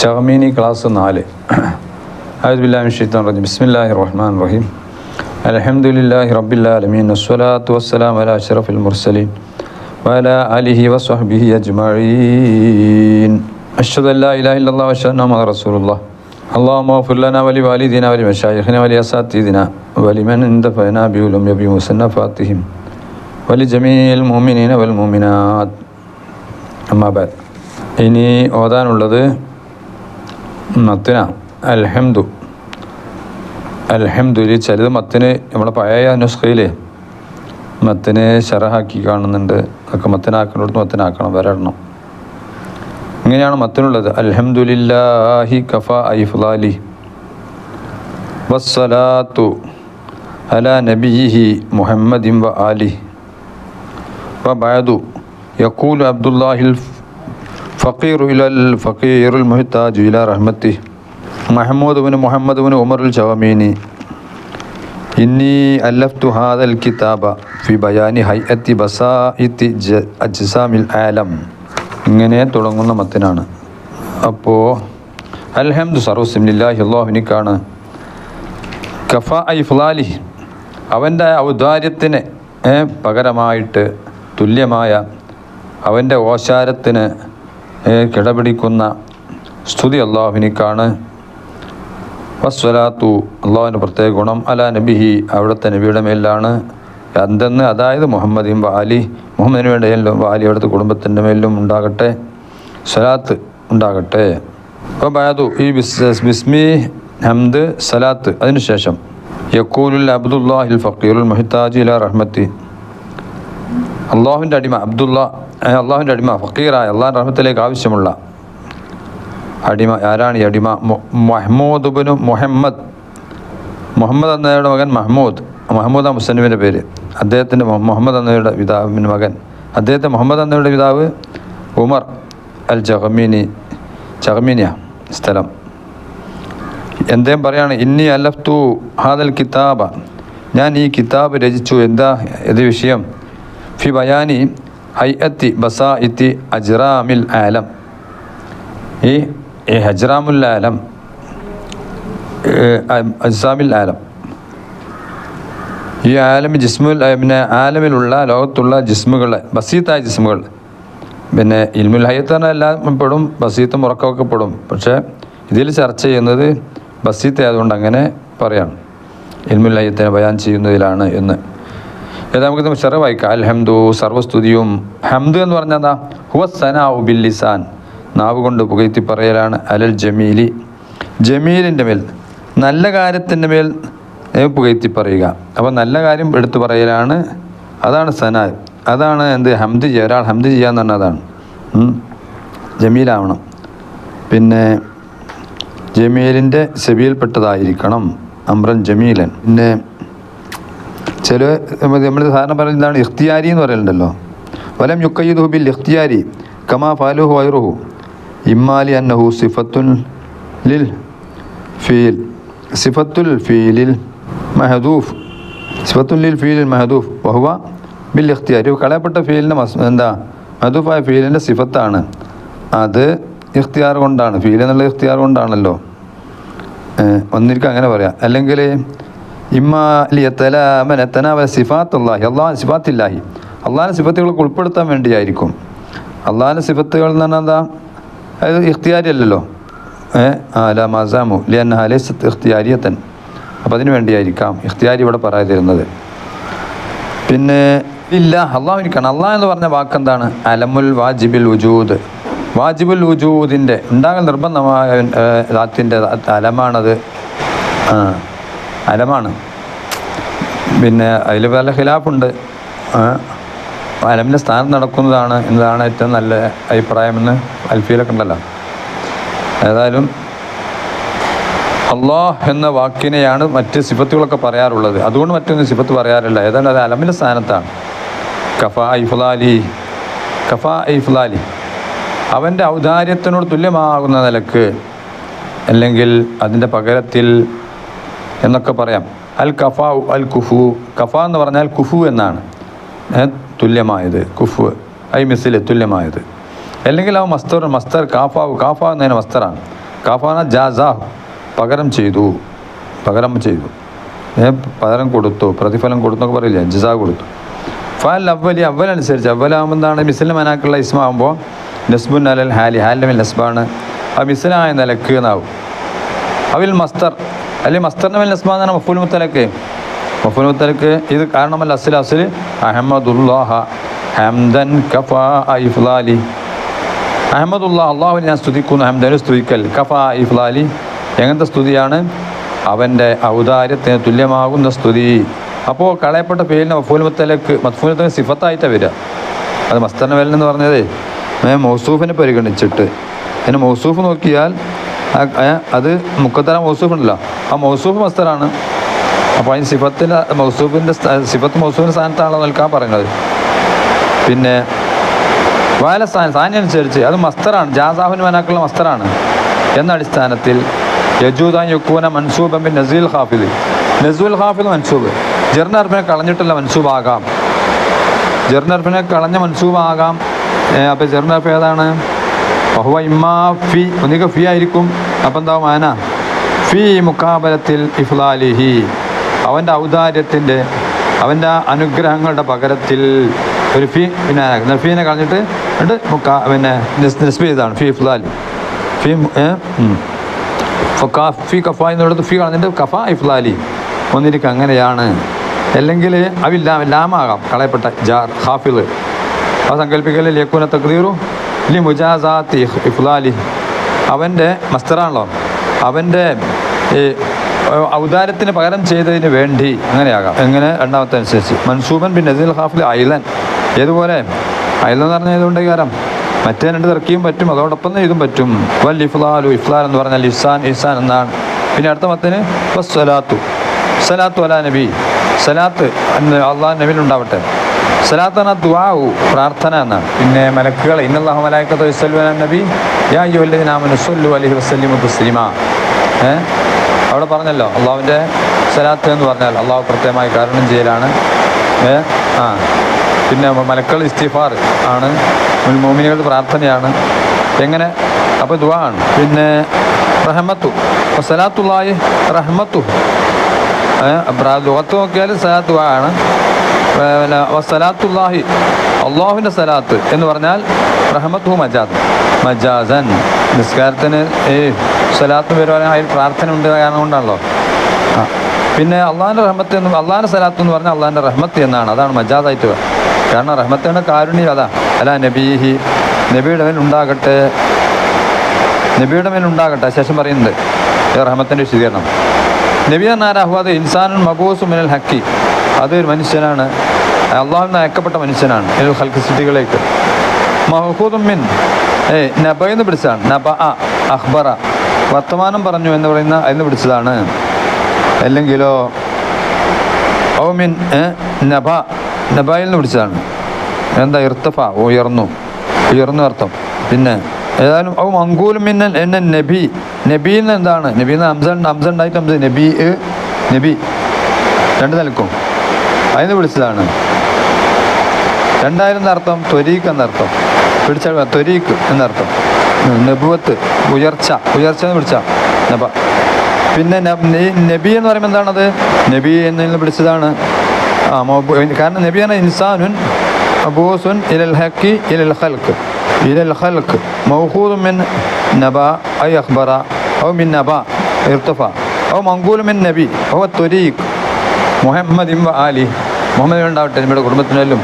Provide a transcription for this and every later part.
ചഹമീനി class നാല് അബ്ദുല്ലാഹിൻ ഷെയ്ത്താൻ റജീം ബിസ്മില്ലാഹി റഹ്മാൻ റഹീം അൽഹംദുലില്ലാഹി റബ്ബിൽ ആലമീൻ വസ്സലാത്തു വസ്സലാം അലാ അഷ്റഫിൽ മുർസലീൻ വഅലാ ആലിഹി വസ്വഹ്ബിഹി അജ്മഈൻ അഷ്ഹദു അല്ലാ ഇലാഹ ഇല്ലല്ലാഹു വഅഷ്ഹദു അന്ന മുഹമ്മദൻ റസൂലുള്ളാഹ് اللهم اغفر لنا ولوالدينا ولمشايخنا ولأساتذتنا ولمن اندفعنا بعلوم بمصنفاتهم ولجميع المؤمنين والمؤمنات أما بعد ഇനി ഓതാനുള്ളത് മത്തിന. അൽഹംദു. അൽഹംദുലി ചിലത് മത്തിന് നമ്മളെ പഴയ നുസ്ഖയിലെ മത്തിന് ഷെറഹാക്കി കാണുന്നുണ്ട്. അതൊക്കെ മത്തിനാക്കുന്നിടത്ത് മത്തിനാക്കണം വരണം ഇങ്ങനെയാണ് മത്തിനുള്ളത്. അൽഹംദുലില്ലാഹി കഫ ഐഫ്ലാലി വസ്സലാത്തു അല നബിഹി മുഹമ്മദിം വ ആലി. വ ബയദു യക്കൂൽ അബ്ദുല്ലാഹിൽ ഫക്കീർ ഇലൽ ഫക്കീറുൽ മുഹിത്താജ് ജുല റഹ്മത്തി മഹമ്മൂദുവിന് മുഹമ്മദുവിന് ഉമറുൽ ചവമീനി ഇന്നി അല്ലഫ്തു ഹാദൽ കിതാബ ഫി ബയാനി ഹൈ എത്തി ബസാ ഇത്തി അജ്സാമിൽ ആലം. ഇങ്ങനെ തുടങ്ങുന്ന മത്തിനാണ്. അപ്പോൾ അൽഹംദു സർവസിമില്ലാഹി അള്ളാഹുനിക്കാണ് കഫ ഐ ഐഫ്ലാലി അവന്റെ ഔദാര്യത്തിന് പകരമായിട്ട് തുല്യമായ അവന്റെ ഓശാരത്തിന് കിടപിടിക്കുന്ന സ്തുതി അള്ളാഹുവിനിക്കാണ്. വസ്വലാത്തു അള്ളാഹുവിന്റെ പ്രത്യേക ഗുണം. അല നബിഹി അവിടുത്തെ നബിയുടെ മേലാണ് എന്തെന്ന്? അതായത് മുഹമ്മദിയും വാലി മുഹമ്മദിന് വേണ്ടിയല്ലോ വാലി അവിടുത്തെ കുടുംബത്തിന്റെ മേലും ഉണ്ടാകട്ടെ. സ്വലാത്ത് ഉണ്ടാകട്ടെ. അപ്പോൾ ബാതു ഈ ബിസ് ബിസ്മി ഹംദ് സലാത്ത് അതിനുശേഷം. യക്കൂലുൽ അബ്ദുല്ലാഹിൽ ഫക്കീറുൽ മൊഹിത്താജി ഇല റഹ്മത്തി. അള്ളാഹുവിന്റെ അടിമ അബ്ദുള്ള അള്ളാഹുവിന്റെ അടിമ ഫക്കീറായ അള്ളാഹ് റഹ്മത്തിലേക്ക് ആവശ്യമുള്ള അടിമ ആരാണ് ഈ അടിമ? മു- മഹ്മൂദ് ബിനു മുഹമ്മദ്. മുഹമ്മദ് എന്നയുടെ മകൻ മഹ്മൂദ്. മഹമ്മൂദ് മുസന്നിമിന്റെ പേര്. അദ്ദേഹത്തിന്റെ മുഹമ്മദ് എന്നയുടെ പിതാവിന്റെ മകൻ. അദ്ദേഹത്തെ മുഹമ്മദ് എന്നയുടെ പിതാവ് ഉമർ അൽ ജഹമീനി ജഹമീനിയ സ്ഥലം. എന്തേം പറയാണ് ഇന്നി അലഫ്തു ഹാദൽ കിതാബ. ഞാൻ ഈ കിതാബ് രചിച്ചു. എന്താ ഏത് വിഷയം? ഫി ബയാനി ഹൈഅത്തി ബസാ ഇത്തി അജ്റാമിൽ ആലം. ഈ ഹജ്റാമുൽ ആലം അജ്സാമിൽ ആലം. ഈ ആലം ജിസ്മുൽ പിന്നെ ആലമിലുള്ള ലോകത്തുള്ള ജിസ്മുകൾ ബസീത്തായ ജിസ്മുകൾ. പിന്നെ ഇൽമുൽ ഹയ്യത്താണ് എല്ലാം പെടും ബസീത്തും ഉറക്കമൊക്കെ പെടും. പക്ഷേ ഇതിൽ ചർച്ച ചെയ്യുന്നത് ബസീത്ത് ആയതുകൊണ്ട് അങ്ങനെ പറയാണ്. ഇൽമുൽ ഹയ്യത്തിനെ ബയാൻ ചെയ്യുന്നതിലാണ് എന്ന്. നമുക്ക് ചെറു വായിക്കാം. അൽഹംദു സർവസ്തുതിയും. ഹംദ് എന്ന് പറഞ്ഞാൽ എന്താ? ഹുവസന ഉബിൽ ലിസാൻ. നാവ് കൊണ്ട് പുകഴ്ത്തി പറയലാണ് അലൽ ജമീലി. ജമീലിന്റെ മേൽ നല്ല കാര്യത്തിന്റെ മേൽ പുകഴ്ത്തി പറയുക. അപ്പോൾ നല്ല കാര്യം എടുത്തു പറയലാണ്. അതാണ് സന. അതാണ് എന്ത്? ഹംദ് ചെയ്യുക. ഒരാൾ ഹംദ് ചെയ്യാന്ന് പറഞ്ഞാൽ അതാണ്. ജമീലാവണം. പിന്നെ ജമീലിന്റെ സെബിയിൽപ്പെട്ടതായിരിക്കണം അമ്രൻ ജമീലൻ. പിന്നെ ചില നമ്മൾ സാധാരണ പറയുന്നതാണ് ഇഖ്തിയാരി എന്ന് പറയുന്നുണ്ടല്ലോ വലം യുക്കയ്യുദു ബിൽ ഇഖ്തിയാരി കമാ ഫാലുഹു വൈറുഹു. ഇമ്മാലി അന്നഹു സിഫത്തുൽ ലിൽ ഫീൽ. സിഫത്തുൽ ഫീലിൽ മെഹദൂഫ്. സിഫത്തുൽ ലിൽ ഫീലിൽ മെഹദൂഫ്. വഹുവ ബിൽ ഇഖ്തിയാരി. കളയപ്പെട്ട ഫീലിന്റെ മസ് എന്താ? മെഹദൂഫായ ഫീലിന്റെ സിഫത്താണ്. അത് ഇഖ്തിയാർ കൊണ്ടാണ്. ഫീൽ എന്നുള്ള ഇഖ്തിയാർ കൊണ്ടാണല്ലോ. ഒന്നിരിക്കും അങ്ങനെ പറയാം. അല്ലെങ്കിൽ ഇമ്മാലിയത്തലാമനത്തനാവല സിഫാത്തുല്ലാഹി അള്ളാഹ് സിഫാത്തില്ലാഹി. അള്ളാഹിന്റെ സിഫത്തുകളൊക്കെ ഉൾപ്പെടുത്താൻ വേണ്ടിയായിരിക്കും. അള്ളാഹിന്റെ സിഫത്തുകൾ എന്ന് പറഞ്ഞാൽ എന്താ? അത് ഇഖ്തിയാരി അല്ലല്ലോ ഏഹ് അല മസാമു ലിയൻ അലൈസത്ത് ഇഖ്തിയാരിയത്തൻ. അപ്പം അതിന് വേണ്ടിയായിരിക്കാം ഇഖ്തിയാരി ഇവിടെ പറയാതിരുന്നത് പിന്നെ ഇല്ല അള്ളാഹുവിനിക്കാണ്. അള്ളാഹ് എന്ന് പറഞ്ഞ വാക്കെന്താണ്? അലമുൽ വാജിബിൽ വുജൂദ്. വാജിബുൽ വജൂദിന്റെ ഉണ്ടാകൽ നിർബന്ധമായ അലമാണത്. ആ. അലമാണ്. പിന്നെ അതിൽ പല ഖിലാഫുണ്ട്. അലമിന്റെ സ്ഥാനം നടക്കുന്നതാണ് എന്നതാണ് ഏറ്റവും നല്ല അഭിപ്രായമെന്ന് അൽഫിയിലൊക്കെ ഉണ്ടല്ലോ. ഏതായാലും അള്ളാഹ് എന്ന വാക്കിനെയാണ് മറ്റ് സിഫത്തുകളൊക്കെ പറയാറുള്ളത്. അതുകൊണ്ട് മറ്റൊന്നും സിഫത്ത് പറയാറില്ല. ഏതാണ്ട് അത് അലമിന്റെ സ്ഥാനത്താണ്. കഫ ഐഫുലാലി കഫ ഐഫുലാലി അവന്റെ ഔദാര്യത്തിനോട് തുല്യമാകുന്ന നിലയ്ക്ക് അല്ലെങ്കിൽ അതിന്റെ പകരത്തിൽ എന്നൊക്കെ പറയാം. അൽ കഫ അൽ കുഫു. കഫ എന്ന് പറഞ്ഞാൽ കുഫു എന്നാണ്. തുല്യമായത്. കുഫു. ഐ മിസിൽ തുല്യമായത്. അല്ലെങ്കിൽ ആ മസ്തർ മസ്തർ കാഫാവ് കാഫ എന്നതിന് മസ്തറാണ്. കാഫാന ജാസാഹു. പകരം ചെയ്തു. പകരം ചെയ്തു. പകരം കൊടുത്തു. പ്രതിഫലം കൊടുത്തു എന്നൊക്കെ പറയില്ല? ജസാ കൊടുത്തു. ഫാൽ അവലി അവലനുസരിച്ച് അവലാകുമ്പോൾ എന്താണ്? മിസ്ലിം മനാക്കുള്ള ഇസ്മാകുമ്പോൾ നസ്ബുൻ അലൽ ഹാലി. ഹാലിമിൽ നസ്ബാണ്. ആ മിസിലായ നിലയ്ക്ക് എന്നാവും. അവിൽ മസ്തർ. അല്ലെങ്കിൽ മസ്തറിന് മേൽ നസ്ബാ എന്നാണ് മഫൂൽ മുത്തലക്ക്. മഫൂൽ മുത്തലക്ക് ഇത് കാരണമല്ല അസിൽ അസിൽ. അഹമ്മദുല്ലാഹ ഹംദൻ കഫാ ഇഫ്ലാലി. അഹമ്മദുല്ലാ അള്ളാഹുവിനെ ഞാൻ സ്തുതിക്കുന്നു. ഹംദനു സ്തുതിക്കൽ. കഫാ ഇഫ്ലാലി. എങ്ങനത്തെ സ്തുതിയാണ്? അവന്റെ ഔദാര്യത്തിന് തുല്യമാകുന്ന സ്തുതി. അപ്പോൾ കളയപ്പെട്ട പേരിന് മഫൂൽ മുത്തലക്ക് മഫൂൽ മുത്തലക്ക് സിഫത്തായിട്ടാണ് വരിക. അത് മസ്തറിന് വേലൻ എന്ന് പറഞ്ഞതേ. മൗസൂഫിനെ പരിഗണിച്ചിട്ട്. പിന്നെ മൗസൂഫ് നോക്കിയാൽ അത് മുക്കത്തല മൗസൂഫ് ഉണ്ടല്ലോ. ആ മൗസൂഫ് മസ്തറാണ് അപ്പോൾ അതിന് സിഫത്തിന്റെ മൗസൂഫിന്റെ സിഫത്ത് മൗസൂഫിന്റെ സ്ഥാനത്താണല്ലോ നിൽക്കാൻ പറയുന്നത്. പിന്നെ വാല സ്ഥാനം സ്ഥാനനുസരിച്ച് അത് മസ്തറാണ് ജാസാഫിൻ മനാക്കുള്ള മസ്തറാണ് എന്ന അടിസ്ഥാനത്തിൽ യജൂദാൻ യുക്കൂന മൻസൂബ് ബിൻ നസീൽ ഹാഫിദ്. നസൂൽ ഹാഫിദ് മൻസൂബ്. ജെർനർഫിനെ കളഞ്ഞിട്ടുള്ള മൻസൂബാകാം. ജെർനർഫിനെ കളഞ്ഞ മൻസൂബാകാം. അപ്പോൾ ജെർനർഫ് ഏതാണ്? ബഹുവ ഇമ്മാ ഫി ഒന്നിക്ക് ഫി ആയിരിക്കും. അപ്പം എന്താ മാന? ഫി മുക്കാബലത്തിൽ ഇഫ്ലാലിഹി. അവന്റെ ഔദാര്യത്തിന്റെ അവന്റെ അനുഗ്രഹങ്ങളുടെ പകരത്തിൽ ഒരു ഫി പിന്നെ നഫീനെ കളഞ്ഞിട്ട് ഉണ്ട് മുക്കാ പിന്നെ നിസ് നിസ്ബി ചെയ്താണ് ഫി ഇഫ്ലാലി ഫി ഫി കഫ എന്നുള്ളത് ഫി കളഞ്ഞിട്ട് കഫ ഇഫ്ലാലി. ഒന്നിരിക്ക അങ്ങനെയാണ്. അല്ലെങ്കിൽ അവില്ലാ ലാമാകാം കളയപ്പെട്ട ജാർ ഹാഫിൾ. ആ സങ്കല്പിക്കലിൽ യക്കൂന തക്തീറു ലി മുജാസാത്തി ഇഫ്ലാലി അവന്റെ മസ്തറാണല്ലോ. അവന്റെ ഈ ഔദാര്യത്തിന് പകരം ചെയ്തതിന് വേണ്ടി അങ്ങനെയാകാം. എങ്ങനെ? രണ്ടാമത്തെ അനുസരിച്ച്. മൻസൂബൻ ബിൻ നസീൽ ഹാഫിൽ ഐലൻ. ഏതുപോലെ? ഐലൻ എന്ന് പറഞ്ഞാൽ ഏതുകൊണ്ട് കാരം മറ്റേ രണ്ട് തിറക്കിയും പറ്റും അതോടൊപ്പം ഇതും പറ്റും. വൽ ഇഫ്ലാലു ഇഫ്ലാൽ എന്ന് പറഞ്ഞാൽ ഇസാൻ ഇസാൻ എന്നാണ്. പിന്നെ അടുത്ത മത്തിന് സലാത്തു സലാത്തു അലാ നബി. സലാത്ത് അള്ളാഹ് നബിയിൽ പ്രാർത്ഥന എന്നാണ്. പിന്നെ മലക്കുകൾ ഇന്നല്ലാഹു യാ അവിടെ പറഞ്ഞല്ലോ അള്ളാഹുവിന്റെ സലാത്ത് എന്ന് പറഞ്ഞാൽ അള്ളാഹു പ്രത്യേകമായി കാരണം ചെയ്യലാണ്. ഏഹ് ആ. പിന്നെ മലക്കൾ ഇസ്തിഫാർ ആണ് മോമിനികളുടെ പ്രാർത്ഥനയാണ്. എങ്ങനെ? അപ്പോൾ ദുആ ആണ്. പിന്നെ റഹമത്തു സലാത്തുള്ളായി റഹ്മത്തു. ലോകത്ത് നോക്കിയാൽ സലാത്ത് ദുആ ആണ്. പിന്നെ വസ്സലാത്തുല്ലാഹി അള്ളാഹുവിന്റെ സലാത്ത് എന്ന് പറഞ്ഞാൽ റഹമത്തു മജാദ്. മജാസൻ നിസ്കാരത്തിന് ഈ സലാത്ത് വരുവാനും അതിൽ പ്രാർത്ഥന ഉണ്ട് കാരണം കൊണ്ടാണല്ലോ. ആ പിന്നെ അള്ളാഹിന്റെ റഹ്മത്ത് എന്ന് അള്ളാഹിന്റെ സലാത്ത് എന്ന് പറഞ്ഞാൽ അള്ളാഹിന്റെ റഹ്മത്ത് എന്നാണ്. അതാണ് മജാദായിട്ട്. കാരണം റഹ്മത്തിന്റെ കാരുണ്യം അതാ. അല്ല നബീഹി നബിയുടെ മേൽ ഉണ്ടാകട്ടെ. നബിയുടെ മേൽ ഉണ്ടാകട്ടെ ശേഷം പറയുന്നുണ്ട്. റഹ്മത്തിന്റെ വിശദീകരണം. നബി എന്നാരാഹു അത് ഇൻസാനുൻ മബൂസു മിനൽ ഹക്കി. അത് ഒരു മനുഷ്യനാണ് അള്ളാഹുവിന് അയക്കപ്പെട്ട മനുഷ്യനാണ്. ഈ ഹൽക്ക് സ്ഥിതികളിലേക്ക് മഹൂദുമിൻ മിൻ. നബ എന്ന് പിടിച്ചതാണ്. നബ അ അഹ്ബറ വർത്തമാനം പറഞ്ഞു എന്ന് പറയുന്ന അതിന് പിടിച്ചതാണ്. അല്ലെങ്കിലോ ഔമിൻ ഏ, നബ. നബയിൽ നിന്ന് പിടിച്ചതാണ്. എന്താ ഇർത്തഫ? ഉയർന്നു. ഉയർന്നു അർത്ഥം. പിന്നെ ഏതായാലും ഔ മങ്കൂലും മിന്നൽ എന്ന നബി. നബിയിൽ നിന്ന് എന്താണ്? നബിയിൽ നിന്ന് ഉണ്ട്. ഹംസ ഉണ്ടായിട്ട് ഹംസ നബി നബി. രണ്ട് നിലക്കും അതിന് വിളിച്ചതാണ്. രണ്ടായിരം എന്നർത്ഥം ത്വരീക്ക് എന്നർത്ഥം. പിടിച്ച ത്വരീക്ക് എന്നർത്ഥം. നെബുവത്ത് ഉയർച്ച. ഉയർച്ച എന്ന് വിളിച്ച നബ. പിന്നെ നബി എന്ന് പറയുമ്പോൾ എന്താണത്? നബി എന്നതിൽ വിളിച്ചതാണ് കാരണം നബിയാണ് ഇൻസാനുൻ അബൂസുൻ ഇലൽ ഹക്കി ഇലൽ ഹൽക്ക് ഇലൽ ഹൽക്ക് മൗഹൂദ് മിൻ നബ ഐ അഖ്ബറ ഔ മിൻ നബ ഇർത്തഫ ഔ മങ്കൂൽ മിൻ നബി. ഔ ത്വരീഖ്. മുഹമ്മദ് ഇം ആലി. മുഹമ്മദ് ഉണ്ടാവട്ടെ നമ്മുടെ കുടുംബത്തിനും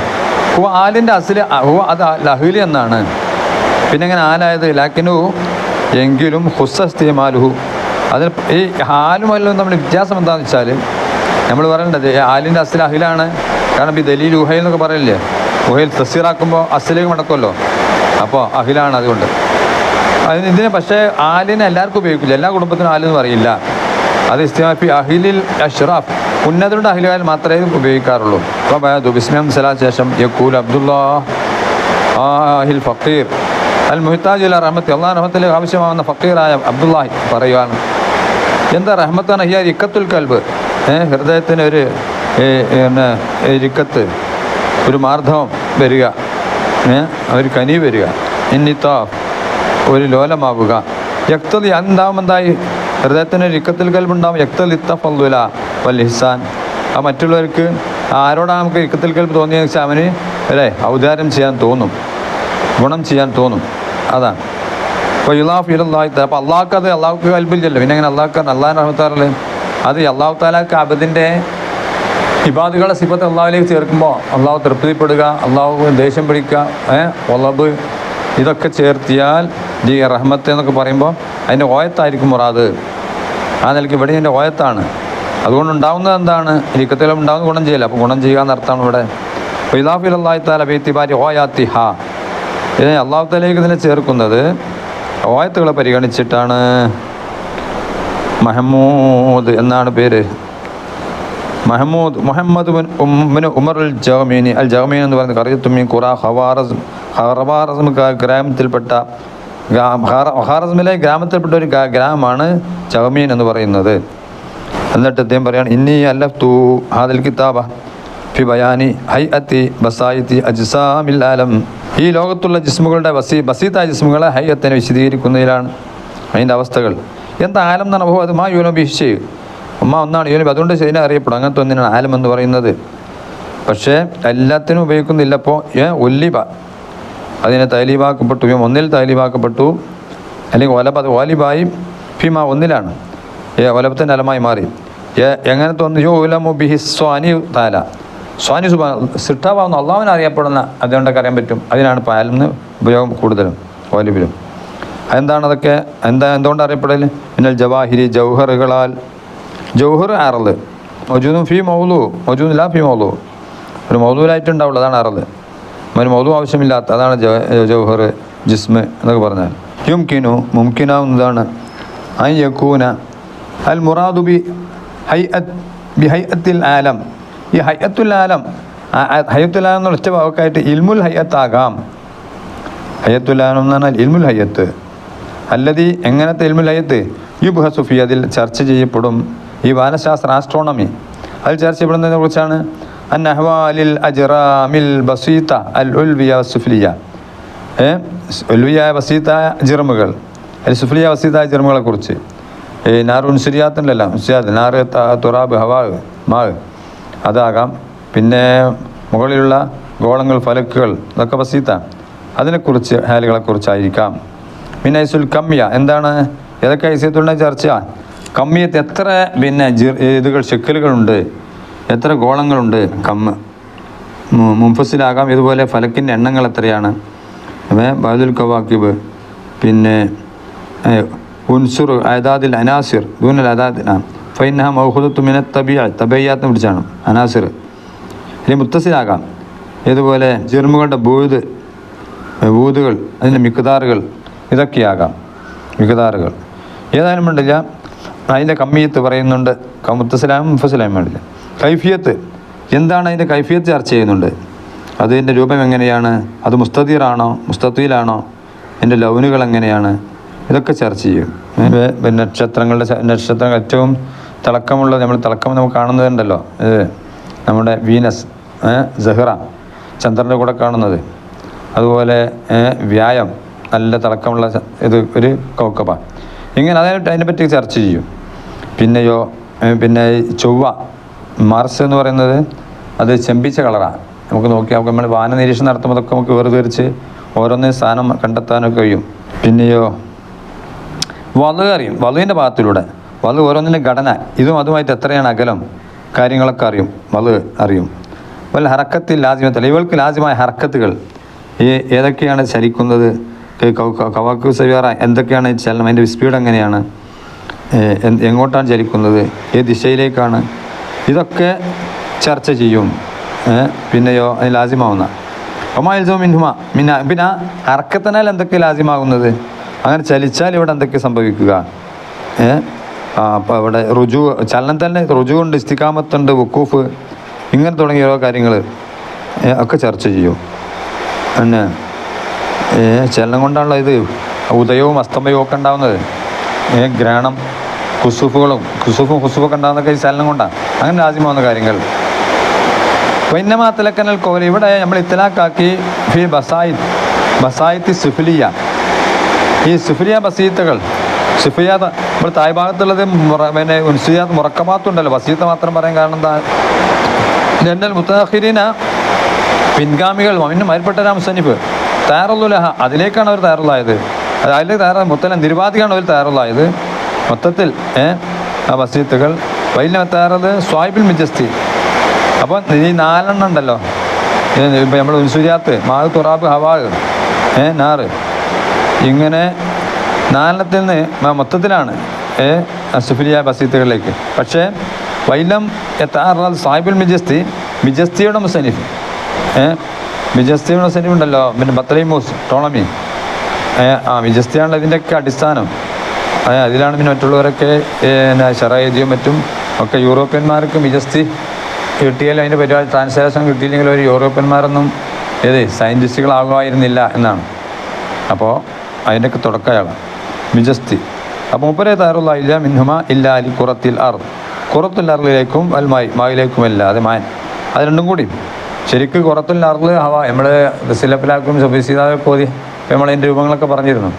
ഹുവ ആലിന്റെ അസിൽ ഹുവ അത് ലഹുലി എന്നാണ്. പിന്നെ അങ്ങനെ ആലായത് ലാക്കിനു എങ്കിലും ഹുസ്സസ്തിമാലുഹു അതിന് ഈ ഹാലും അല്ലും തമ്മിൽ വ്യത്യാസം എന്താണെന്ന് വെച്ചാൽ നമ്മൾ പറയേണ്ടത് ആലിന്റെ അസിൽ അഹിലാണ്. കാരണം ഈ ദലീൽ ഊഹയിൽ എന്നൊക്കെ പറയില്ലേ? ഊഹയിൽ തസീറാക്കുമ്പോൾ അസിലേക്ക് മടക്കുമല്ലോ അപ്പോൾ അഹിലാണ് അതുകൊണ്ട്. അതിന് ഇതിനെ പക്ഷേ ആലിനെ എല്ലാവർക്കും ഉപയോഗിക്കില്ല. എല്ലാ കുടുംബത്തിനും ആലെന്ന് പറയില്ല. അത് ഇസ്തിമാഫി അഹിലിൽ അഷ്റാഫ്. ഉന്നതരുടെ അഹിലുകാർ മാത്രമേ ഉപയോഗിക്കാറുള്ളൂ. അപ്പോൾ സലാ ശേഷം യക്കൂൽ അബ്ദുല്ലാ ആഹിൽ ഫക്കീർ. അൽ മുഹിത്താജ് അല്ല റഹ്മത്ത് അള്ളാഹ് റഹ്മത്തിലേക്ക് ആവശ്യമാകുന്ന ഫക്കീറായ അബ്ദുല്ലാഹി പറയുവാണ്. എന്താ റഹ്മത്താണ്? ഹിയ ഇക്കത്തുൽ കൽബ്. ഹൃദയത്തിന് ഒരു പിന്നെ ഇരിക്കത്ത് ഒരു മാർദ്ദവം വരിക. ഒരു കനി വരിക. ഇന്നിത്താ ഒരു ലോലമാവുക. യക്തതി എന്താവുമെന്തായി ഹൃദയത്തിന് ഒരു ഇക്കത്തിൽ കൽബുണ്ടാവും യക്തൽ ഇത്തഫല്ലുല വൽ ആ മറ്റുള്ളവർക്ക് ആരോടാണ് നമുക്ക് ഇക്കത്തിൽ കേൾപ്പ് തോന്നിയെന്ന് വെച്ചാൽ അവന് അല്ലേ ഔദാര്യം ചെയ്യാൻ തോന്നും. ഗുണം ചെയ്യാൻ തോന്നും. അതാണ്. അപ്പോൾ യുലാഫ് ഇലാഹി അപ്പോൾ അള്ളാഹ്ക്ക് അത് അള്ളാഹ്ക്ക് കൽപ്പില്ലല്ലോ. പിന്നെ അങ്ങനെ അള്ളാഹ്ക്ക് അള്ളാഹിന്റെ റഹ്മത്താറിൽ അത് അള്ളാഹു താലാക്ക് അബദിന്റെ ഇബാദുകളെ സിബത്ത് അള്ളാഹുലേക്ക് ചേർക്കുമ്പോൾ അള്ളാഹു തൃപ്തിപ്പെടുക അള്ളാഹു ദേഷ്യം പിടിക്കുക ഒളബ് ഇതൊക്കെ ചേർത്തിയാൽ ജി റഹ്മത്ത് എന്നൊക്കെ പറയുമ്പോൾ അതിന്റെ ഓയത്തായിരിക്കും മുറാദ്. ആ നിലയ്ക്ക് ഇവിടെ എന്റെ ഓയത്താണ്. അതുകൊണ്ട് ഉണ്ടാവുന്നത് എന്താണ്? ഇരിക്കത്തിലും ഉണ്ടാകുന്ന ഗുണം ചെയ്യില്ല അപ്പോൾ ഗുണം ചെയ്യുക എന്നർത്ഥമാണ് ഇവിടെ. ബേത്തിബാരി ഓയാത്തി ഹാ ഇതിനെ അള്ളാഹു ഇതിനെ ചേർക്കുന്നത് ഓയത്തുകളെ പരിഗണിച്ചിട്ടാണ്. മഹമ്മൂദ് എന്നാണ് പേര്. മഹമ്മൂദ് മുഹമ്മദ് ഉമർ അൽ ജഹമീനി അൽ ജഹമീൻ എന്ന് പറയുന്നത് കറിയത്തുമ്മി ഖുറ ഹവാറസ് ഹറവാറസം ഗ്രാമത്തിൽപ്പെട്ട ഹാറസ്മിലെ ഹറ- ഗ്രാമത്തിൽപ്പെട്ട ഒരു ഗ്രാ- ഗ്രാമമാണ് ജഹമീൻ എന്ന് പറയുന്നത്. എന്നിട്ട് അദ്ദേഹം പറയാണ് ഇന്നി അല്ല തൂ ഹാദൽ കിതാബ ഫി ബയാനി ഹൈ അത്തി ബസായിത്തി അജിസാമില്ലാലം ആലം. ഈ ലോകത്തുള്ള ജിസ്മുകളുടെ ബസീ ബസീത്ത ജിസ്മുകളെ ഹൈ അത്തിനെ വിശദീകരിക്കുന്നതിലാണ് അതിന്റെ അവസ്ഥകൾ. എന്താ ആലം എന്നാണ്? അപ്പോൾ അത് മാ യൂനോബിഷ് ഉമ്മ ഒന്നാണ് യൂനോബി. അതുകൊണ്ട് ശരി അറിയപ്പെടും. അങ്ങനത്തെ ഒന്നിനാണ് ആലം എന്ന് പറയുന്നത്. പക്ഷേ എല്ലാത്തിനും ഉപയോഗിക്കുന്നില്ലപ്പോൾ ഏ ഒല്ലിബ അതിനെ തൈലീബാക്കപ്പെട്ടു. ഒന്നിൽ തൈലീബാക്കപ്പെട്ടു. അല്ലെങ്കിൽ ഒലബ അത് ഓലിബായി ഫിമ ഒന്നിലാണ്. ഏ ഒലബത്തിന്റെ അലമായി മാറി. ഏ തോന്നുന്നു? സ്വാനി താല. സ്വാനി സുബാ സിട്ടാവുന്ന അള്ളാഹുവിനെ അറിയപ്പെടുന്ന അതുകൊണ്ടൊക്കെ അറിയാൻ പറ്റും. അതിനാണ് പാലിന് ഉപയോഗം കൂടുതലും ഓലിബിലും. അതെന്താണ് അതൊക്കെ എന്താ എന്തുകൊണ്ട് അറിയപ്പെടൽ മിന്നൽ ജവാഹിരി ജൗഹറുകളാൽ. ജൗഹർ അറൽ മൊജൂദും ഫി മൗലു. മൊജൂദില്ല ഫി മൗലു. ഒരു മൗലൂലായിട്ടുണ്ടാവുള്ളൂ അതാണ് അറൽ ഒരു മൗലു ആവശ്യമില്ലാത്ത അതാണ് ജൗഹർ ജിസ്മ് എന്നൊക്കെ പറഞ്ഞാൽ. യുംകിനു മുംകിനാവുന്നതാണ്. അൻ യക്കൂന അൽ മുറാദു ബി ഹൈ ബി ഹൈഅത്തിൽ ആലം. ഈ ഹൈഅത്തുൽ ആലം ഹയ്യത്തുൽ ആലം എന്നുള്ള ഒറ്റ വാക്കായിട്ട് ഇൽമുൽ ഹയ്യത്താകാം ആലം എന്ന് പറഞ്ഞാൽ ഇൽമുൽ ഹയ്യത്ത് അല്ലതി എങ്ങനത്തെ ഇൽമുൽ ഹയ്യത്ത് ഈ ബുഹസുഫി അതിൽ ചർച്ച ചെയ്യപ്പെടും. ഈ വാനശാസ്ത്ര ആസ്ട്രോണമി. അതിൽ ചർച്ച ചെയ്യപ്പെടുന്നതിനെ കുറിച്ചാണ് അൻ അഹ്വാലിൽ അജ്റാമിൽ ബസീത്ത അൽ ഉൽവിയ സുഫ്ലിയ. ഏ? ഉൽവിയ ബസീത്ത ജിറമുകൾ അൽ സുഫ്ലിയ ബസീത്ത ജിറമുകളെ കുറിച്ച്. ഈ നാറൂൻ ഉൻസുരിയാത്തിലല്ല സിയാത്ത് നാറ് തുറാബ് ഹവാ മാവ്. അതാകാം. പിന്നെ മുകളിലുള്ള ഗോളങ്ങൾ ഫലക്കുകൾ ഇതൊക്കെ വസീത്ത. അതിനെക്കുറിച്ച് ഹാലുകളെക്കുറിച്ചായിരിക്കാം പിന്നെ ഐസുൽ കമ്മിയ എന്താണ്? ഏതൊക്കെ ഐസ്യത്തുള്ള ചർച്ച? കമ്മിയത്ത് എത്ര പിന്നെ ഇതുകൾ ഷെക്കലുകളുണ്ട്? എത്ര ഗോളങ്ങളുണ്ട്? കമ്മ് മുംഫസിലാകാം ഇതുപോലെ ഫലക്കിന്റെ എണ്ണങ്ങൾ എത്രയാണ്? ഏ, ബഹദുൽ കവാക്കിബ് പിന്നെ ഉൻസുർ അയദാദിൽ അനാസിർ ദൂനൽ ആ ഫൈനഹ മൗഹുദത്തു മിന തബിയ തബയ്യാത്ത് പിടിച്ചാണ് അനാസിർ. ഇനി മുത്തസിലാകാം. ഇതുപോലെ ജിർമുകളുടെ ബൂത് ബൂതുകൾ അതിന്റെ മിക്കതാറുകൾ ഇതൊക്കെയാകാം. മിക്കതാറുകൾ ഏതായാലും വേണ്ടില്ല. അതിന്റെ കമ്മിയത്ത് പറയുന്നുണ്ട്. മുത്തസിലാമും മുഫസിലാമും വേണ്ടില്ല. കൈഫിയത്ത്. എന്താണ് അതിന്റെ കൈഫിയത്ത് ചർച്ച ചെയ്യുന്നുണ്ട്? അതിന്റെ രൂപം എങ്ങനെയാണ്? അത് മുസ്തദീറാണോ? മുസ്തീലാണോ എന്റെ ലൗനുകൾ എങ്ങനെയാണ്? ഇതൊക്കെ ചർച്ച ചെയ്യും. നക്ഷത്രങ്ങളുടെ നക്ഷത്രം ഏറ്റവും തിളക്കമുള്ളത് നമ്മൾ തിളക്കം നമുക്ക് കാണുന്നതുണ്ടല്ലോ. ഇത് നമ്മുടെ വീനസ് സെഹ്റ ചന്ദ്രന്റെ കൂടെ കാണുന്നത്. അതുപോലെ വ്യായം നല്ല തിളക്കമുള്ള ഇത് ഒരു കൗക്കബ ഇങ്ങനെ അതിനെ അതിനെപ്പറ്റി ചർച്ച ചെയ്യും. പിന്നെയോ പിന്നെ ചൊവ്വ മാർസ് എന്ന് പറയുന്നത് അത് ചെമ്പിച്ച കളറാണ് നമുക്ക് നോക്കിയാൽ നമ്മൾ വാന നിരീക്ഷണം നടത്തുമ്പോൾ അതൊക്കെ നമുക്ക് വേർതിരിച്ച് ഓരോന്നേ സ്ഥാനം കണ്ടെത്താനൊക്കെ കഴിയും. പിന്നെയോ വധു അറിയും. വലുവിന്റെ ഭാഗത്തിലൂടെ. വലു ഓരോന്നിന്റെ ഘടന. ഇതും അതുമായിട്ട് എത്രയാണ് അകലം? കാര്യങ്ങളൊക്കെ അറിയും. വലു അറിയും. വല്ല ഹറക്കത്തിൽ ലാസിമത്തല്ല. ഇവൾക്ക് ലാസിമായ ഹറക്കത്തുകൾ ഈ ഏതൊക്കെയാണ് ചലിക്കുന്നത്? കവാക്കു സവിയാറ എന്തൊക്കെയാണ് ചലനം? അതിന്റെ സ്പീഡ് എങ്ങനെയാണ്? എങ്ങോട്ടാണ് ചലിക്കുന്നത്? ഏത് ദിശയിലേക്കാണ്? ഇതൊക്കെ ചർച്ച ചെയ്യും. പിന്നെയോ അതിന് ഒമാ ഒമാൽസോ മിൻഹുമ. മിന്ന പിന്നെ അർക്കത്തനാൽ എന്തൊക്കെ ലാസിമാകുന്നത്? അങ്ങനെ ചലിച്ചാൽ ഇവിടെ എന്തൊക്കെ സംഭവിക്കുക? അപ്പോൾ ഇവിടെ റുജു ചലനം തന്നെ റുജു ഉണ്ട് ഇസ്തിക്കാമത്തുണ്ട് വക്കൂഫ് ഇങ്ങനെ തുടങ്ങിയ ഓരോ കാര്യങ്ങൾ ഒക്കെ ചർച്ച ചെയ്യും. പിന്നെ ചലനം കൊണ്ടാണല്ലോ ഇത് ഉദയവും അസ്തമയവും ഒക്കെ ഉണ്ടാവുന്നത്. ഏ ഗ്രഹണം കുസുഫുകളും കുസുഫും ഹുസുഫൊക്കെ ഉണ്ടാകുന്നൊക്കെ ഈ ചലനം കൊണ്ടാണ് അങ്ങനെ ആദ്യമാവുന്ന കാര്യങ്ങൾ. വൈന്നമാത്തലക്കനൽ കോല ഇവിടെ നമ്മൾ ഇത്തലാക്കാക്കി ഫി ബസായി ബസായിത്തി സുഫിലിയ. ഈ സുഫിയ മസീത്തുകൾ സിഫിയാത്ത് നമ്മൾ തായ് ഭാഗത്തുള്ളത് പിന്നെ ഉൻസിയാത്ത് മുറക്കമാത്തുണ്ടല്ലോ. വസീത്ത് മാത്രം പറയാൻ കാരണം എന്താ? ജനൽ മുത്താഹിരീന പിൻഗാമികൾ പിന്നെ മരിപ്പെട്ട മുസന്നിഫ് തയ്യാറുല്ലഹ അതിലേക്കാണ് അവർ തയ്യാറുള്ളായത്. അത് അതിൽ തയ്യാറ മുത്തല നിരുപാധികാണ് അവർ തയ്യാറുള്ളായത്. മൊത്തത്തിൽ ആ വസീത്തുകൾ വൈലിനെ തയ്യാറത് സ്വായിബിൽ മിജസ്തി. അപ്പോൾ ഈ നാലെണ്ണം ഉണ്ടല്ലോ. ഇപ്പം നമ്മൾ ഉൻസുരിയാത്ത് മാവ് തുറാബ് ഹവാഗ് ഏ നാറ്. ഇങ്ങനെ നാലെണ്ണത്തിൽ നിന്ന് മൊത്തത്തിലാണ്. സുഫിലിയ ബസീത്തുകളിലേക്ക്. പക്ഷേ വൈലം എത്താറുള്ളത് സാഹിബുൽ മിജസ്തി മിജസ്തിയുടെ മുസനിഫ് മിജസ്തിയുടെ മുസനിഫ് ഉണ്ടല്ലോ പിന്നെ ബത്തലൈമൂസ് ടോണമി. ആ മിജസ്തിയാണല്ലോ ഇതിന്റെയൊക്കെ അടിസ്ഥാനം. അതെ അതിലാണ് പിന്നെ മറ്റുള്ളവരൊക്കെ ഷറൈദിയും മറ്റും ഒക്കെ യൂറോപ്യന്മാർക്ക് മിജസ്തി കിട്ടിയാലും അതിന്റെ പരിപാടി ട്രാൻസ്ലേഷൻ കിട്ടിയില്ലെങ്കിൽ ഒരു യൂറോപ്യന്മാരൊന്നും ഏത് സയന്റിസ്റ്റുകളാകുമായിരുന്നില്ല എന്നാണ്. അപ്പോൾ അതിന്റെയൊക്കെ തുടക്കയാണ് മിജസ്തി. അപ്പോൾ മുപ്പരെ താരുള്ള ഇല്ല മിന്നുമ ഇല്ല അലി കുറത്തിൽ അർ കുറത്തുൽ അറിലേക്കും അൽ മായി മായിലേക്കും അല്ലാതെ മാൻ. അത് രണ്ടും കൂടി. ശരിക്ക് കുറത്തുൽ അറിൽ ഹവ നമ്മുടെ സിലപ്പിലാക്കും സബീസിതാതൊക്കെ ഓതി നമ്മൾ അതിന്റെ രൂപങ്ങളൊക്കെ പറഞ്ഞിരുന്നു.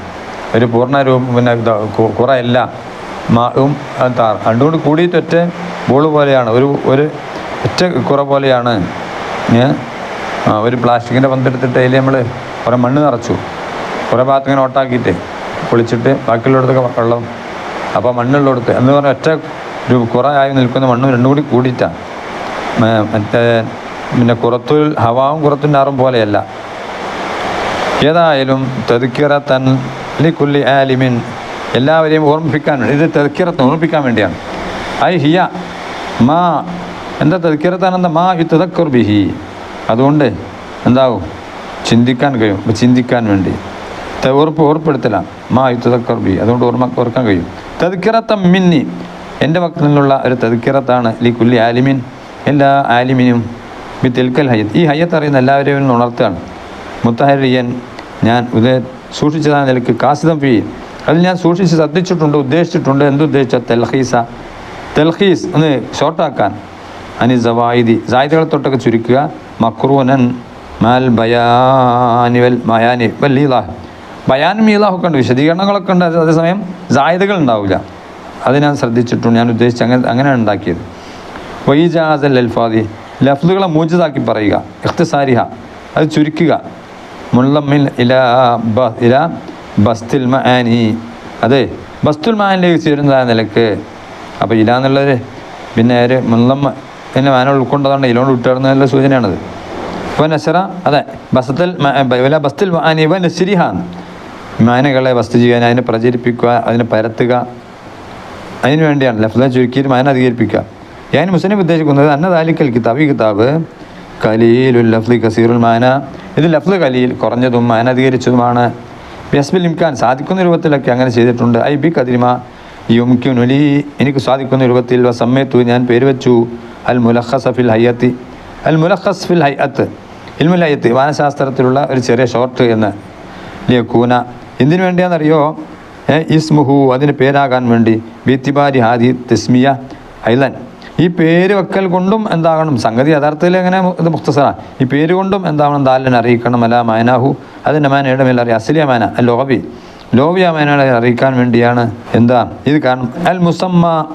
ഒരു പൂർണ രൂപം പിന്നെ കുറ അല്ല മാവും താർ രണ്ടും കൂടി കൂടിയിട്ട് ഒറ്റ ബോൾ പോലെയാണ്. ഒരു ഒരു ഒറ്റ കുറ പോലെയാണ്. ഒരു പ്ലാസ്റ്റിക്കിന്റെ പന്തെടുത്തിട്ട് അതിൽ നമ്മൾ കുറേ മണ്ണ് നിറച്ചു. കുറേ ഭാഗത്ത് ഇങ്ങനെ ഓട്ടാക്കിയിട്ട് പൊളിച്ചിട്ട് ബാക്കിയുള്ളിടത്തൊക്കെ വെള്ളം അപ്പോൾ മണ്ണുള്ളിടത്ത് എന്ന് പറഞ്ഞാൽ ഒറ്റ ഒരു കുറയായി നിൽക്കുന്ന മണ്ണും രണ്ടും കൂടി കൂടിയിട്ടാണ് മറ്റേ പിന്നെ കുറത്തുൽ ഹവാവും കുറത്തുൽ ആറും പോലെയല്ല. ഏതായാലും തെതുക്കിറ തൻ ലിക്കുല്ലി ആലിമിൻ എല്ലാവരെയും ഓർമ്മിപ്പിക്കാൻ ഇത് തെതുക്കിറത്ത് ഓർമ്മിപ്പിക്കാൻ വേണ്ടിയാണ്. ഐ ഹിയ മാ എന്താ തെതുക്കിറത്താനെന്താ മാ യു തെതക്കുർ ബിഹി? അതുകൊണ്ട് എന്താവും ചിന്തിക്കാൻ കഴിയും. ചിന്തിക്കാൻ വേണ്ടി. ഉറപ്പ് ഉറപ്പെടുത്തലാണ് മാ യു ബി. അതുകൊണ്ട് ഓർമ്മ ഓർക്കാൻ കഴിയും. തെതുക്കിറത്തം മിന്നി. എന്റെ നിന്നുള്ള ഒരു തദ്ക്കിറത്താണ് ലി കുല്ലി ആലിമിൻ. എല്ലാ ആലിമിനും ബി തെൽക്കൽ ഹയ്യത്ത്. ഈ ഹയ്യത്ത് അറിയുന്ന എല്ലാവരെയും ഉണർത്തുകയാണ്. മുത്തഹരിയൻ ഞാൻ ഉദയ സൂക്ഷിച്ചതാ നിലയ്ക്ക് കാസിതം ഫീ. അതിൽ ഞാൻ സൂക്ഷിച്ച് ശ്രദ്ധിച്ചിട്ടുണ്ട് ഉദ്ദേശിച്ചിട്ടുണ്ട്. എന്തുദ്ദേശിച്ച? തെൽഹീസ. തെൽഹീസ് ഒന്ന് ഷോർട്ടാക്കാൻ. അനി സവായിദി. സായുധകളെ തൊട്ടൊക്കെ ചുരുക്കുക. മക്രൂനൻ മാൽ ബയാനിവൽ മയാനി വല്ലീലാഹ്. ബയാനും ഈലാഹൊക്കെ ഉണ്ട്. വിശദീകരണങ്ങളൊക്കെ ഉണ്ട്. അതേസമയം ജായതകൾ ഉണ്ടാവില്ല അത് ഞാൻ ശ്രദ്ധിച്ചിട്ടുണ്ട്. ഞാൻ ഉദ്ദേശിച്ച് അങ്ങനെ അങ്ങനെയാണ് ഉണ്ടാക്കിയത്. വൈജാസൽ അൽഫാദി. ലഫ്ലുകളെ മൂജിതാക്കി പറയുക. ഇഖ്തിസാരിഹ. അത് ചുരുക്കുക. മുള്ളമ്മിൽ ഇല ബ ഇല ബസ്തുൽ മാനി. അതെ ബസ്തുൽ മാനിലേക്ക് ചേരുന്നതായ നിലയ്ക്ക്. അപ്പോൾ ഇല എന്നുള്ളത് പിന്നെ ഒരു മുല്ലമ്മ എന്നെ മാന ഉൾക്കൊണ്ടതാണ് ഇലോണ്ട് വിട്ടുകടന്നുള്ള സൂചനയാണത്. ഇപ്പോൾ നസറ അതെ ബസ്തൽ ഇല ബസ്തുൽ മആനി വ നസ്രിഹാൻ മാനകളെ ചെയ്യാൻ അതിനെ പ്രചരിപ്പിക്കുക അതിനെ പരത്തുക. അതിനു വേണ്ടിയാണ് ലഫ്ല ചുരുക്കിയിട്ട് മാന അധികരിപ്പിക്കുക. ഞാൻ മുസ്ലിം ഉദ്ദേശിക്കുന്നത് അന്നദാലിക്കൽ കിതാബ് ഈ കിതാബ് കലീലുൽ ലഫ്ലി കസീറുൽ മാന ഇത് ലഫ്ല് കലീൽ കുറഞ്ഞതും മാന അധികരിച്ചതുമാണ്. യസ്ബിൽ ഇംഖാൻ സാധിക്കുന്ന രൂപത്തിലൊക്കെ അങ്ങനെ ചെയ്തിട്ടുണ്ട്. ഐ ബി കദിമ യുംക്യുനുലി എനിക്ക് സാധിക്കുന്ന രൂപത്തിൽ സമയത്തു ഞാൻ പേര് വെച്ചു. അൽ മുലഖസ് ഫിൽ ഹയ്യത്തി. അൽ മുലഖസ് ഫിൽ ഹയ്യത്ത്. ഇൽമുൽ ഹയ്യത്ത് വാനശാസ്ത്രത്തിലുള്ള ഒരു ചെറിയ ഷോർട്ട് എന്ന്. ലിയക്കൂന എന്തിനു വേണ്ടിയാണെന്നറിയോ? ഇസ്മുഹു അതിന് പേരാകാൻ വേണ്ടി. ബീത്തിബാരി ഹാദി തെസ്മിയ ഐലൻ. ഈ പേര് വെക്കൽ കൊണ്ടും എന്താകണം? സംഗതി യഥാർത്ഥത്തിൽ എങ്ങനെ ഇത് മുഖ്തസറാണ് ഈ പേര് കൊണ്ടും എന്താവണം? ദാലൻ അറിയിക്കണം. അല്ല മാനാഹു. അതിന്റെ മാനയുടെ മേലെ അറിയാം അസിലിയ മാന ലോബി ലോബിയ മാനയുടെ അറിയിക്കാൻ വേണ്ടിയാണ്. എന്താ? ഇത് കാരണം അൽ മുസമ്മ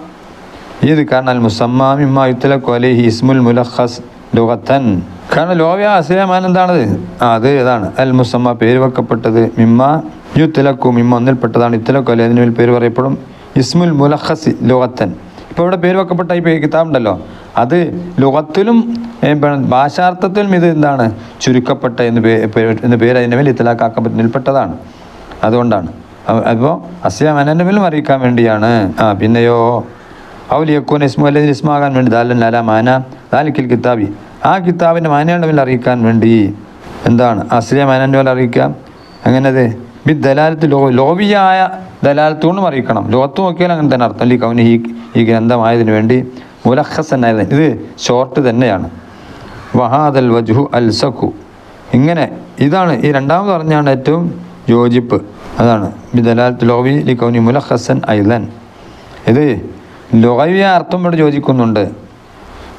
ഇത് കാരണം അൽ മുസമ്മ മിമ്മ യുത്തലക്കു ഇസ്മുൽ മുലഖസ്. ലുഗത്തൻ. കാരണം ലോവ്യ അസിലമാൻ എന്താണത്? അത് ഏതാണ്? അൽ മുസമ്മ പേര് വെക്കപ്പെട്ടത് മിമ്മ യു തിലക്കു മിമ്മ ഒന്നിൽപ്പെട്ടതാണ് ഇത്തലക്കു അല്ലെ? അതിന് പേര് പറയപ്പെടും. ഇസ്മുൽ മുലഹസി ലുഗത്തൻ. ഇപ്പോൾ ഇവിടെ പേര് വെക്കപ്പെട്ട ഈ കിതാബുണ്ടല്ലോ. അത് പ- ഭാഷാർത്ഥത്തിലും ഇത് എന്താണ്? ചുരുക്കപ്പെട്ട എന്ന് പേ പേ- എന്ന് പേര് അതിന്റെ മേൽ ഇത്തലാക്കാക്കാൻ പറ്റുന്നതിൽപ്പെട്ടതാണ് അതുകൊണ്ടാണ്. അപ്പോൾ അസിയ അനന്റെ മേലും അറിയിക്കാൻ വേണ്ടിയാണ്. ആ പിന്നെയോ? ഔലിയക്കോൻ ഇസ്മു അല്ലെങ്കിൽ ഇസ്മാകാൻ വേണ്ടി ദാലൻ അല മാന ദാലിക്കൽ കിതാബി. ആ കിതാബിന്റെ മേൽ അറിയിക്കാൻ വേണ്ടി എന്താണ്? അസ്ലിയ മാനന്റെ പോലെ അറിയിക്കാം. അങ്ങനത് ബി ദലാലത്ത് ലോ ലോവിയായ ദലാലത്തുകൊണ്ടും അറിയിക്കണം. ലോകത്ത് നോക്കിയാൽ അങ്ങനെ തന്നെ അർത്ഥം. ഈ കൗനി ഈ ഈ ഗ്രന്ഥമായതിനു വേണ്ടി മുലഹസ് ആയത്. ഇത് ഷോർട്ട് തന്നെയാണ്. വഹാദൽ വജുഹു അൽ സഖു. ഇങ്ങനെ ഇതാണ് ഈ രണ്ടാമത് പറഞ്ഞാണ് ഏറ്റവും യോജിപ്പ്. അതാണ്. ബി ദലാലത്ത് ലോവി ലി കൗനി മുലഹസൻ ഐലൻ. ഇത് ലൊഹവിയ അർത്ഥം ഇവിടെ യോജിക്കുന്നുണ്ട്.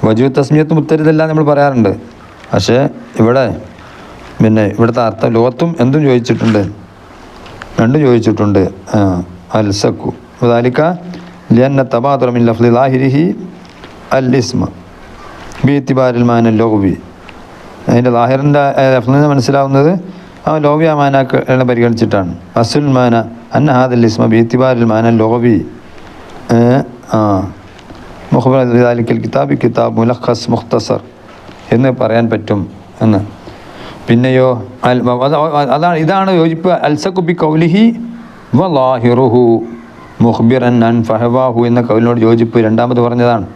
വജു തസ്മിയത്തും ഉത്തരതല്ല നമ്മൾ പറയാറുണ്ട്. പക്ഷേ ഇവിടെ പിന്നെ ഇവിടുത്തെ അർത്ഥം ലോകത്തും എന്തും ചോദിച്ചിട്ടുണ്ട് രണ്ടും ചോദിച്ചിട്ടുണ്ട് അൽസക്കു. അതാലിക്ക ലിയന്ന തബാതുറമിൻ ലഫ്ലി ലാഹിരിഹി അൽ ഇസ്മ ബീത്തിബാരിൽ മാന ലോഹവി അതിന്റെ ലാഹിറിന്റെ ലഫ്ലിന്ന് മനസ്സിലാവുന്നത് ആ ലോബിയാമാനാക്കളെ പരിഗണിച്ചിട്ടാണ്. അസുൽ മാന അന്ന അൽ-ഇസ്മ ബീത്തിബാരിൽ മാന ലോഹവി ദാലിക്കൽ കിതാബ് കിതാബ് മുലഖസ് മുഖ്തസർ എന്ന് പറയാൻ പറ്റും എന്ന്. പിന്നെയോ അതാണ് ഇതാണ് യോജിപ്പ്. അൽസഖുബി കൗലിഹി വലാഹിറുഹു മുഹ്ബിറൻ അൻ ഫഹവാഹു എന്ന കൗലിനോട് യോജിപ്പ് രണ്ടാമത് പറഞ്ഞതാണ്.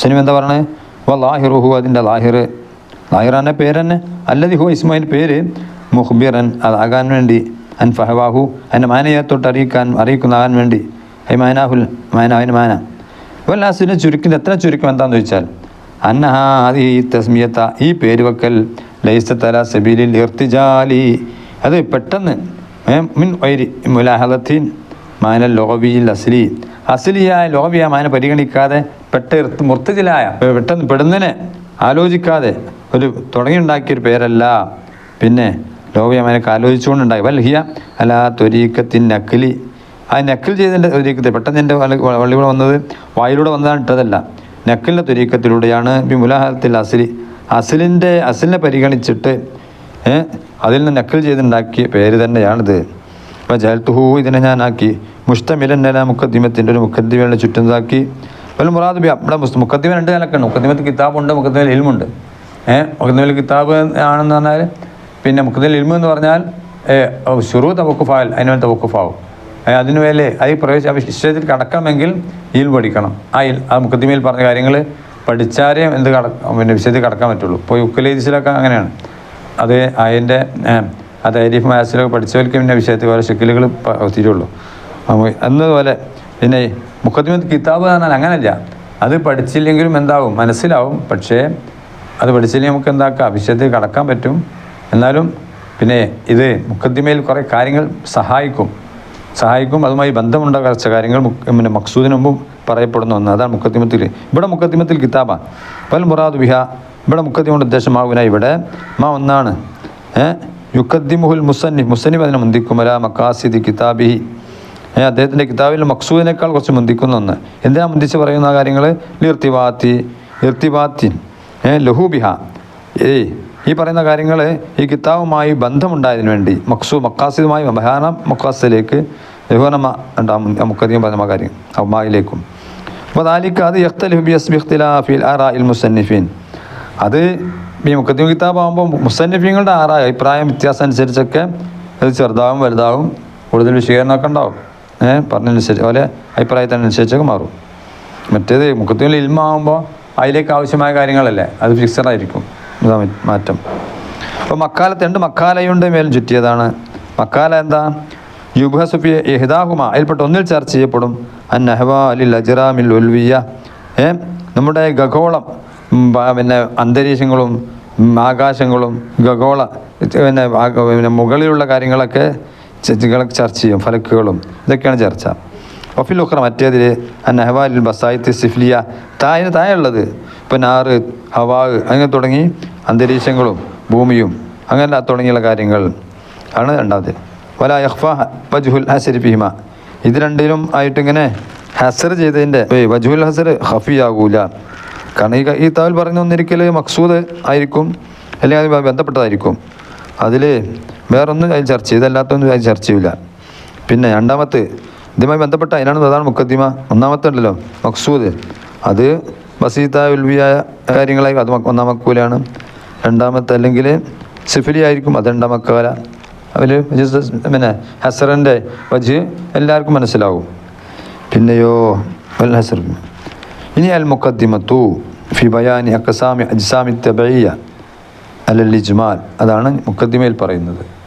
സിനിമ എന്താ പറഞ്ഞത് വലാഹിറുഹു അതിന്റെ ലാഹിർ. ലാഹിറാന്റെ പേരന്നെ? അല്ലതി ഹു ഇസ്മായിൽ പേര് മുഹ്ബിറൻ അതാകാൻ വേണ്ടി. അൻ ഫഹവാഹു അതിന്റെ മാനയത്തോട്ട് തൊട്ട് അറിയിക്കാൻ അറിയിക്കുന്നതാകാൻ വേണ്ടി. ഹൈ മാനാഹുൽ മാന അതിന് മാന. വല്ലാസിനെ ചുരുക്കിന് എത്ര ചുരുക്കം എന്താണെന്ന് ചോദിച്ചാൽ അന്നഹ ആദി തസ്മിയത്ത ഈ പേര് വെക്കൽ ലൈസത്തല സബീലിൽ ഇർത്തിജാലി. അത് പെട്ടെന്ന് മിൻ വൈരി മുലാഹലത്തീൻ മാന ലോബിയിൽ അസ്ലി. അസ്ലിയായ ലോബിയ മാന പരിഗണിക്കാതെ പെട്ട മുർത്തജിലായ പെട്ടെന്ന് പെടുന്നതിനെ ആലോചിക്കാതെ ഒരു തുടങ്ങിയുണ്ടാക്കിയൊരു പേരല്ല. പിന്നെ ലോബിയ മാനൊക്കെ ആലോചിച്ചുകൊണ്ടുണ്ടായി. വൽഹിയ അല ത്വരീക്കത്തിൻ നക്കലി ആ നെക്കിൽ ചെയ്തതിന്റെ തുരീക്കത്തിൽ പെട്ടെന്ന് എന്റെ വള്ളികൂടെ വന്നത് വായിലൂടെ വന്നതാണ് ഇട്ടതല്ല. നക്കലിന്റെ തുരീക്കത്തിലൂടെയാണ് ബി മുലാഹത്തിൽ അസിലി അസിലിന്റെ അസിലിനെ പരിഗണിച്ചിട്ട് അതിൽ നിന്ന് നക്കൽ ചെയ്തുണ്ടാക്കിയ പേര് തന്നെയാണിത്. അപ്പോൾ ജലത്തുഹു ഇതിനെ ഞാനാക്കി. മുഷ്ടമിലന്നല മുക്കദ്ദിമത്തിന്റെ ഒരു മുക്കദ്ദിമയുടെ ചുറ്റുന്നതാക്കി. വല്ല മുറാദ് ബി നമ്മുടെ മുക്കദ്ദിമ രണ്ട് നിലക്കുണ്ട് മുക്കദ്ദിമത്ത് കിതാബുണ്ട് മുക്കദ്ദിമയിൽ ഇൽമുണ്ട്. ഏഹ് മുക്കദ്ദിമയിൽ കിതാബ് ആണെന്ന് പറഞ്ഞാൽ പിന്നെ മുക്കദ്ദിമയിൽ ഇൽമു എന്ന് പറഞ്ഞാൽ ഷുറു തവക്കുഫാൽ അതിനുവേണ്ടി തവക്കുഫാവും. അതിനു മേലെ അതിൽ പ്രവേശിച്ച് വിഷയത്തിൽ കടക്കണമെങ്കിൽ ഈൽ പഠിക്കണം. ആ ഇൽ ആ മുക്കത്തിമയിൽ പറഞ്ഞ കാര്യങ്ങൾ പഠിച്ചാലേ എന്ത് കട പിന്നെ വിഷയത്തിൽ കടക്കാൻ പറ്റുള്ളൂ. ഇപ്പോൾ യുക്കലേജിസിലൊക്കെ അങ്ങനെയാണ്. അത് അതിന്റെ അത് അരിഫ് മാസിലൊക്കെ പഠിച്ചവർക്ക് പിന്നെ വിഷയത്തിൽ ഓരോ ഷെക്കിലുകൾ തീരുള്ളൂ. എന്നതുപോലെ പിന്നെ മുഖത്തിമത്ത് കിതാബ് പറഞ്ഞാൽ അങ്ങനല്ല. അത് പഠിച്ചില്ലെങ്കിലും എന്താവും? മനസ്സിലാവും. പക്ഷേ അത് പഠിച്ചില്ലെങ്കിൽ നമുക്ക് എന്താക്കാം? വിഷയത്തിൽ കടക്കാൻ പറ്റും. എന്നാലും പിന്നെ ഇത് മുഖദ്ദിമയിൽ കുറേ കാര്യങ്ങൾ സഹായിക്കും. സഹായിക്കും. അതുമായി ബന്ധമുണ്ട കുറച്ച് കാര്യങ്ങൾ പിന്നെ മക്സൂദിന് മുമ്പും പറയപ്പെടുന്ന ഒന്ന് അതാണ് മുക്കത്തിമത്തിൽ ഇവിടെ മുക്കത്തിമത്തിൽ കിതാബ. പൽ മുറാദ് ബിഹ. ഇവിടെ മുക്കത്തിമുണ്ട് ഉദ്ദേശമാകുന്ന ഇവിടെ. മാ ഒന്നാണ്. യുക്കദ്ദിമുഹുൽ മുസന്നി മുസന്നിഫ്. അതിനെ മുന്തിക്കുമല മക്കാസിദ് കിതാബിഹി. അദ്ദേഹത്തിന്റെ കിതാബിൽ മക്സൂദിനേക്കാൾ കുറച്ച് മുന്തിക്കുന്ന ഒന്ന്. എന്തിനാ മുന്തിച്ച് പറയുന്ന കാര്യങ്ങൾ ഇർത്തിബാത്തി. ഇർത്തിബാത്തി ലഹൂബിഹ ഏയ്. ഈ പറയുന്ന കാര്യങ്ങൾ ഈ കിതാബുമായി ബന്ധമുണ്ടായതിനു വേണ്ടി മക്സു മക്കാസിദുമായി മഹാന മക്കാസിലേക്ക് യഹോനമ്മ ഉണ്ടാകും നമുക്കധികം പറഞ്ഞ കാര്യം അമ്മായിലേക്കും അപ്പോൾ ദാലിക്ക് അത് അസ്ബി ഇഖ്തിലാഫിൽ ആറാഇൽ മുസന്നിഫീൻ. അത് ഈ മുക്കത്തിമ കിതാബാകുമ്പോൾ മുസന്നിഫീങ്ങളുടെ ആറായ അഭിപ്രായം വ്യത്യാസം അനുസരിച്ചൊക്കെ അത് ചെറുതാവും വലുതാവും കൂടുതൽ വിശീകരണമൊക്കെ ഉണ്ടാവും. ഏഹ് പറഞ്ഞനുസരിച്ച് അതുപോലെ അഭിപ്രായത്തിനനുസരിച്ചൊക്കെ മാറും. മറ്റേത് മുക്കത്തിൽ ഇൽമാകുമ്പോൾ അതിലേക്ക് ആവശ്യമായ കാര്യങ്ങളല്ലേ അത് ഫിക്സഡ് ആയിരിക്കും. മാറ്റം. അപ്പോൾ മക്കാലത്ത് രണ്ട് മക്കാലയുണ്ട് മേലും ചുറ്റിയതാണ്. മക്കാല എന്താ? യുബഹസുഫി യഹിദാഹുമ അതിൽപ്പെട്ട ഒന്നിൽ ചർച്ച ചെയ്യപ്പെടും. അൻ നഹ്വ അലിൽ അജറാമിൽ ഉൽവിയ. ഏ? നമ്മുടെ ഗഗോളം പിന്നെ അന്തരീക്ഷങ്ങളും ആകാശങ്ങളും ഗഗോള പിന്നെ പിന്നെ മുകളിലുള്ള കാര്യങ്ങളൊക്കെ ചർച്ച ചെയ്യും ഫലക്കുകളും. ഇതൊക്കെയാണ് ചർച്ച. ഒഫിൽ ഉഖ്ര മറ്റേതിൽ അഹ്വാലിൽ ബസായിത്ത് സിഫ്ലിയ. താഴെ താഴെയുള്ളത്. ഇപ്പം നാറ് ഹവാഗ് അങ്ങനെ തുടങ്ങി അന്തരീക്ഷങ്ങളും ഭൂമിയും അങ്ങനെ തുടങ്ങിയുള്ള കാര്യങ്ങൾ ആണ് രണ്ടാമത്. വല യഹ്ഫ വജുഹുൽ ഹസരി ഫിഹിമ ഇത് രണ്ടിലും ആയിട്ടിങ്ങനെ ഹസർ ചെയ്തതിന്റെ വജുഹുൽ ഹസർ ഹഫിയാകൂല കാരണം ഈ ഈ താവിൽ പറഞ്ഞ ഒന്നിരിക്കൽ മക്സൂദ് ആയിരിക്കും അല്ലെങ്കിൽ അത് ബന്ധപ്പെട്ടതായിരിക്കും. അതിൽ വേറൊന്നും അതിൽ ചർച്ച ചെയ്തല്ലാത്തൊന്നും അതിൽ ചർച്ച ചെയ്യില്ല. പിന്നെ രണ്ടാമത്തെ ഇതുമായി ബന്ധപ്പെട്ട അതിനാണ് അതാണ് മുക്കദ്ദിമ ഒന്നാമത്തെ ഉണ്ടല്ലോ മക്സൂദ്. അത് ബസീത്ത ഉൽവിയായ കാര്യങ്ങളായി അത് ഒന്നാം മക്കൂലാണ്. രണ്ടാമത്തെ അല്ലെങ്കിൽ സിഫിലി ആയിരിക്കും അത് രണ്ടാം മക്കാല. അതിൽ പിന്നെ ഹസറിന്റെ വജ് എല്ലാവർക്കും മനസ്സിലാവും. പിന്നെയോ അൽ ഹസർ ഇനി അൽ മുക്കദ്ദിമത്തു ഫി ബയാനി അക്കസാമി അജ്സാമി തബയ്യ അലൽ ഇജ്മാൽ. അതാണ് മുക്കദ്ദിമയിൽ പറയുന്നത്.